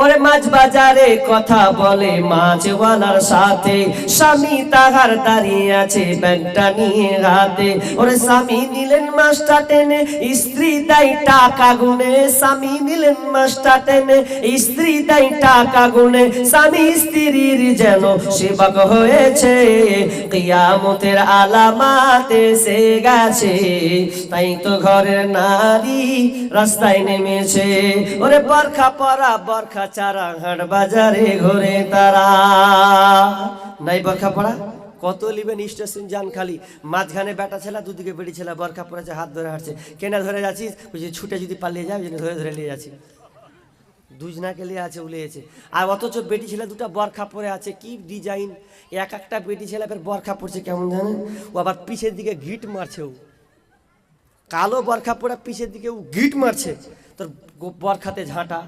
ওরে মাছ বাজারে কথা বলে মাছওয়ালার সাথে। স্বামী তাহার দাঁড়িয়ে আছে ব্যাগটা নিয়ে হাতে। ওরে স্বামী নিলেন মাছটা টেনে, স্ত্রী তাই টাকা গুনে। স্বামী নিলেন মাছটা টেনে, স্ত্রী তাই টাকা গুনে। স্বামী স্ত্রীর যেন সেবক হয়েছে, কিয়ামতের আলামাতে এসে গেছে। তাই তো ঘরের নারী রাস্তায় নেমেছে। ওরে বরখা পরা, বরখা চারা হাট বাজারে ঘুরে তারা। নাই বরখা পড়া কত লিবেন স্টেশন যান খালি? মাঝখানে বেটা ছেলা, দুদিকে বেড়ি ছেলা বরখা পড়েছে হাত ধরে হাঁটছে। কেনা ধরে যাচ্ছিস? বলছি ছুটে যদি পালিয়ে যাও জন্য ধরে ধরে নিয়ে যাচ্ছি। দুজনাকে লিয়ে আছে উলিয়েছে আর অথচ বেটি ছেলে দুটো বরখা পরে আছে, কি ডিজাইন? এক একটা বেটি ছেলে ফের বরখা পড়ছে কেমন জানেন? ও আবার পিছের দিকে গিট মারছে ও। কালো বরখা পরে পিছের দিকে ও গিট মারছে। তোর বরখাতে ঝাঁটা।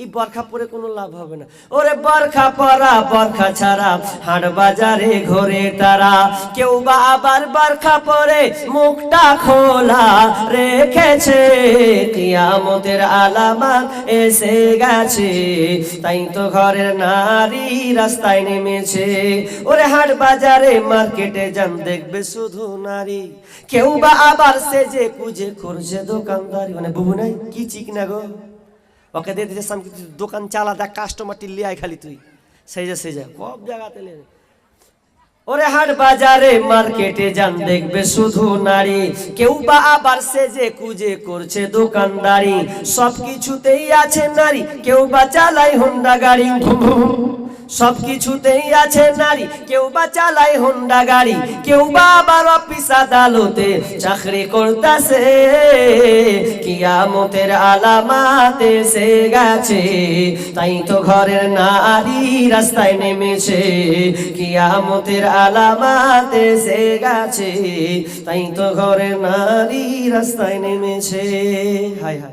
এই বরখা পরে কোনো লাভ হবে না। ওরে বরখা পরা, বরখা ছাড়া হাট বাজারে ঘোরে তারা। কেউ বা আবার বরখা পরে মুখটা খোলা রেখেছে। কিয়ামতের আলামাত এসে গেছে। তাই তো ঘরের নারী রাস্তায় নেমেছে। ওরে হাট বাজারে, মার্কেটে যান, দেখবে শুধু নারী। কেউ বা আবার সেজে কুজে করছে দোকানদারি। মানে বুবু নাই, কি চিক না গো। ওকে দিয়ে দিতে সামনে তুই দোকান চালা দেখ কাস্টমারটি লিয়াই খালি তুই। সেই যা সেই যা কব জায়গাতে ওরে হাট বাজারে মার্কেটে যান, দেখবে শুধু নারী। কেউ বা আবার সেজে কুজে করছে দোকানদারি। সব কিছুতেই আছে নারী, কেউ বা চালাই হোন্ডা গাড়ি। সব কিছুতেই আছে নারী। কেউ বা চালায় হোন্ডা গাড়ি, কেউ বা আবার অফিস আদালতে চাকরি করতেছে। কিয়ামতের আলামাতে এসে গেছে, তাই তো ঘরের নারী রাস্তায় নেমেছে। কিয়ামতের আলামাতে এসে গেছে, তাই তো ঘরের নারী রাস্তায় নেমেছে। হায় হায়।